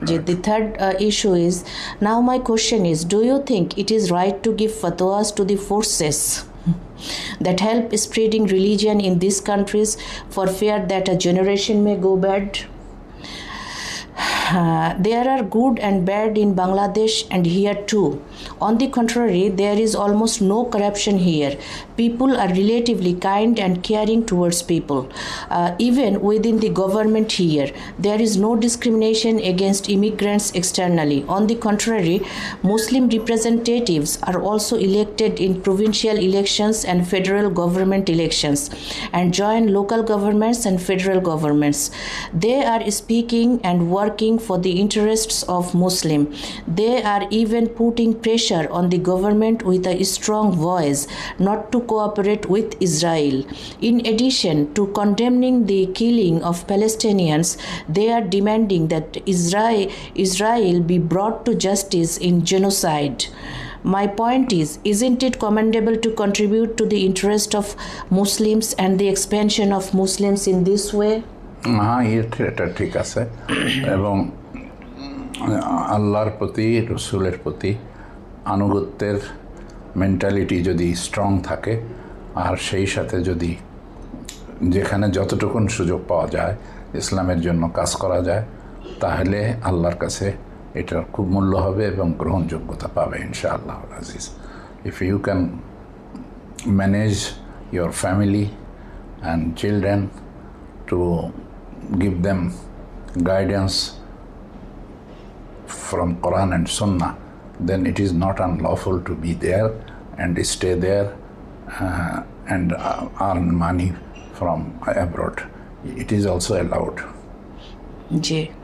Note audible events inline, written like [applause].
the third uh, issue is now my question is do you think it is right to give fatwas to the forces [laughs] that help spreading religion in these countries for fear that a generation may go bad uh, there are good and bad in Bangladesh and here too. On the contrary, there is almost no corruption here. People are relatively kind and caring towards people. Uh, even within the government here, there is no discrimination against immigrants externally. On the contrary, Muslim representatives are also elected in provincial elections and federal government elections and join local governments and federal governments. They are speaking and working for the interests of Muslim. They are even putting pressure on the government with a strong voice not to cooperate with Israel. In addition to condemning the killing of Palestinians, they are demanding that Israel, Israel be brought to justice in genocide. My point is, isn't it commendable to contribute to the interest of Muslims and the expansion of Muslims in this way? হ্যাঁ এটা ঠিক আছে। এবং আল্লাহর প্রতি, রসুলের প্রতি আনুগত্যের মেন্টালিটি যদি স্ট্রং থাকে, আর সেই সাথে যদি যেখানে যতটুকুন সুযোগ পাওয়া যায়, ইসলামের জন্য কাজ করা যায়, তাহলে আল্লাহর কাছে এটার খুব মূল্য হবে এবং গ্রহণযোগ্যতা পাবে ইনশাআল্লাহ Aziz. If you can manage your family and children to give them guidance from Quran and Sunnah, then it is not unlawful to be there and stay there uh, and uh, earn money from abroad. It is also allowed. J.